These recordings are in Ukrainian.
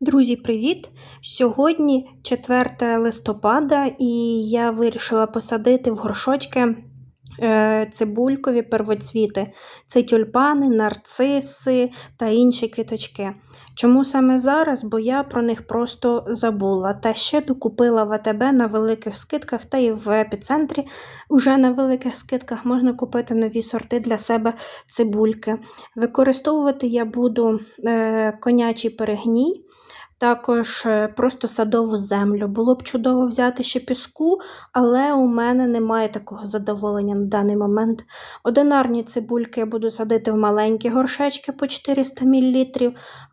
Друзі, привіт! Сьогодні 4 листопада, і я вирішила посадити в горшочки е, цибулькові первоцвіти. Це тюльпани, нарциси та інші квіточки. Чому саме зараз? Бо я про них просто забула. Та ще докупила в АТБ на великих скидках, та і в епіцентрі вже на великих скидках можна купити нові сорти для себе цибульки. Використовувати я буду е, конячий перегній. Також е, просто садову землю. Було б чудово взяти ще піску, але у мене немає такого задоволення на даний момент. Одинарні цибульки я буду садити в маленькі горшечки по 400 мл,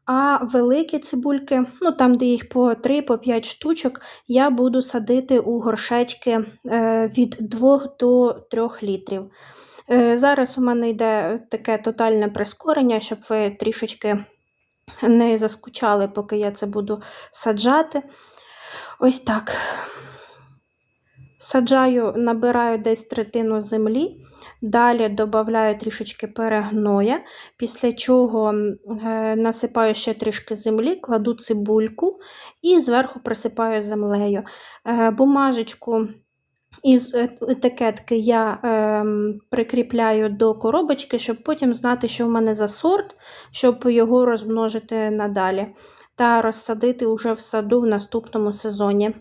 а великі цибульки, ну там, де їх по 3-5 штучок, я буду садити у горшечки е, від 2 до 3 літрів. Е, зараз у мене йде таке тотальне прискорення, щоб ви трішечки не заскучали, поки я це буду саджати. Ось так. Саджаю, набираю десь третину землі, далі додаю трішечки перегноя, після чого е, насипаю ще трішки землі, кладу цибульку і зверху присипаю землею. Е, бумажечку із е, етикетки я е, прикріпляю до коробочки, щоб потім знати, що в мене за сорт, щоб його розмножити надалі та розсадити уже в саду в наступному сезоні.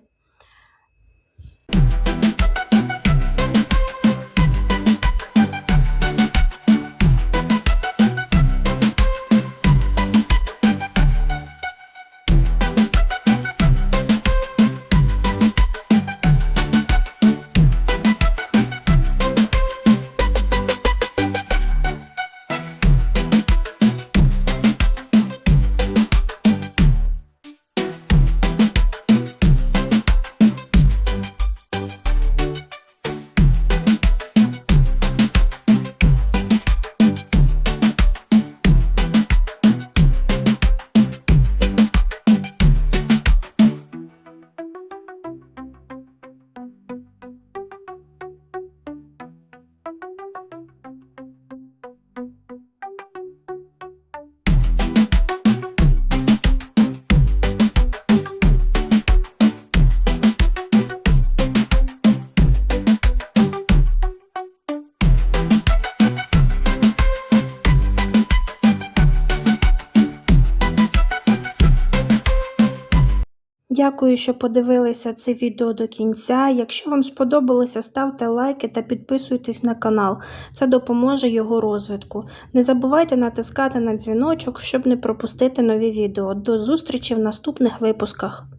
Дякую, що подивилися це відео до кінця. Якщо вам сподобалося, ставте лайки та підписуйтесь на канал. Це допоможе його розвитку. Не забувайте натискати на дзвіночок, щоб не пропустити нові відео. До зустрічі в наступних випусках.